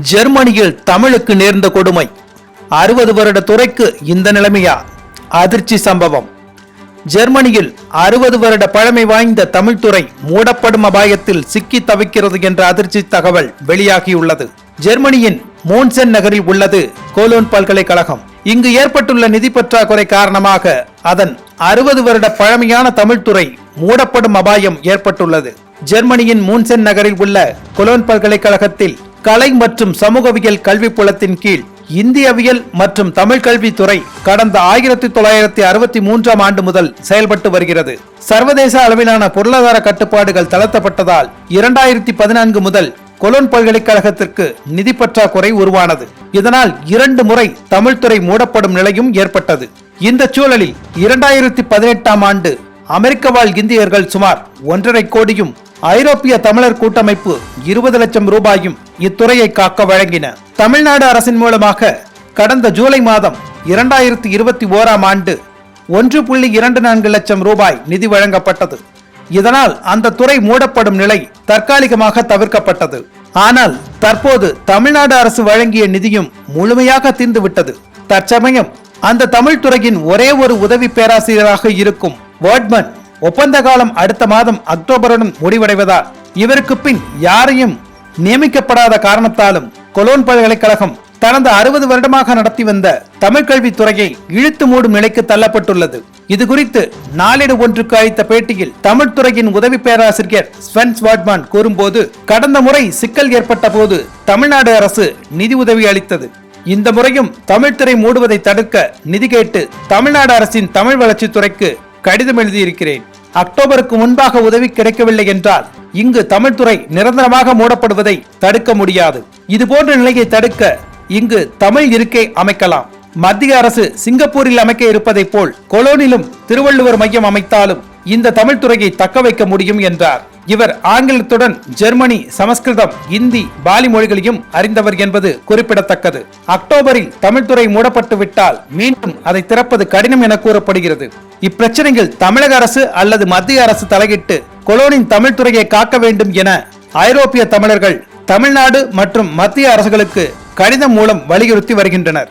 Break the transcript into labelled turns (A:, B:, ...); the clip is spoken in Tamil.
A: ஜெர்மனியில் தமிழுக்கு நேர்ந்த கொடுமை. அறுபது வருட துறைக்கு இந்த நிலைமையா? அதிர்ச்சி சம்பவம். ஜெர்மனியில் அறுபது வருட பழமை வாய்ந்த தமிழ்துறை மூடப்படும் அபாயத்தில் சிக்கி தவிக்கிறது என்ற அதிர்ச்சி தகவல் வெளியாகியுள்ளது. ஜெர்மனியின் மோன்சென் நகரில் உள்ளது கோலோன் பல்கலைக்கழகம். இங்கு ஏற்பட்டுள்ள நிதி பற்றாக்குறை காரணமாக அதன் அறுபது வருட பழமையான தமிழ்துறை மூடப்படும் அபாயம் ஏற்பட்டுள்ளது. ஜெர்மனியின் மூன்சென் நகரில் உள்ள கொலோன் பல்கலைக்கழகத்தில் கலை மற்றும் சமூகவியல் கல்வி புலத்தின் கீழ் இந்தியவியல் மற்றும் தமிழ் கல்வித்துறை கடந்த ஆயிரத்தி தொள்ளாயிரத்தி அறுபத்தி மூன்றாம் ஆண்டு முதல் செயல்பட்டு வருகிறது. சர்வதேச அளவிலான பொருளாதார கட்டுப்பாடுகள் தளர்த்தப்பட்டதால் இரண்டாயிரத்தி பதினான்கு முதல் கொலோன் பல்கலைக்கழகத்திற்கு நிதி பற்றாக்குறை உருவானது. இதனால் இரண்டு முறை தமிழ்துறை மூடப்படும் நிலையும் ஏற்பட்டது. இந்த சூழலில் இரண்டாயிரத்தி பதினெட்டாம் ஆண்டு அமெரிக்க வாழ் இந்தியர்கள் சுமார் ஒன்றரை கோடியும் ஐரோப்பிய தமிழர் கூட்டமைப்பு இருபது லட்சம் ரூபாயும் இத்துறையை காக்க வழங்கின. தமிழ்நாடு அரசின் மூலமாக கடந்த ஜூலை மாதம் இரண்டாயிரத்தி இருபத்தி ஓராம் ஆண்டு ஒன்று புள்ளி இரண்டு நான்கு லட்சம் ரூபாய் நிதி வழங்கப்பட்டது. இதனால் அந்த துறை மூடப்படும் நிலை தற்காலிகமாக தவிர்க்கப்பட்டது. ஆனால் தற்போது தமிழ்நாடு அரசு வழங்கிய நிதியும் முழுமையாக தீர்ந்துவிட்டது. தற்சமயம் அந்த தமிழ் துறையின் ஒரே ஒரு உதவி பேராசிரியராக இருக்கும் வேர்ட்மன் ஒப்பந்த காலம் அடுத்த மாதம் அக்டோபருடன் முடிவடைவதால் இவருக்கு பின் யாரையும் நியமிக்கப்படாத காரணத்தாலும் கொலோன் பல்கலைக்கழகம் கடந்த அறுபது வருடமாக நடத்தி வந்த தமிழ் கல்வித்துறையை இழுத்து மூடும் நிலைக்கு தள்ளப்பட்டுள்ளது. இது குறித்து நாளிடு ஒன்றுக்கு அளித்த பேட்டியில் தமிழ் துறையின் உதவி பேராசிரியர் ஸ்வென்ஸ் வாட்மான் கூறும்போது கடந்த முறை சிக்கல் ஏற்பட்ட போது தமிழ்நாடு அரசு நிதி உதவி அளித்தது. இந்த முறையும் தமிழ்துறை மூடுவதை தடுக்க நிதி கேட்டு தமிழ்நாடு அரசின் தமிழ் வளர்ச்சித்துறைக்கு கடிதம் எழுதியிருக்கிறேன். அக்டோபருக்கு முன்பாக உதவி கிடைக்கவில்லை என்றால் இங்கு தமிழ்துறை நிரந்தரமாக மூடப்படுவதை தடுக்க முடியாது. இதுபோன்ற நிலையை தடுக்க இங்கு தமிழ் இருக்கை அமைக்கலாம். மத்திய அரசு சிங்கப்பூரில் அமைக்க இருப்பதைப் போல் கொலோனிலும் திருவள்ளுவர் மையம் அமைத்தாலும் இந்த தமிழ்துறையை தக்க வைக்க முடியும் என்றார். இவர் ஆங்கிலத்துடன் ஜெர்மனி சமஸ்கிருதம் இந்தி பாலி மொழிகளையும் அறிந்தவர் என்பது குறிப்பிடத்தக்கது. அக்டோபரில் தமிழ்துறை மூடப்பட்டு விட்டால் மீண்டும் அதை திறப்பது கடினம் என கூறப்படுகிறது. இப்பிரச்சனையில் தமிழக அரசு அல்லது மத்திய அரசு தலையிட்டு கொலோனின் தமிழ்துறையை காக்க வேண்டும் என ஐரோப்பிய தமிழர்கள் தமிழ்நாடு மற்றும் மத்திய அரசுகளுக்கு கடிதம் மூலம் வலியுறுத்தி வருகின்றனர்.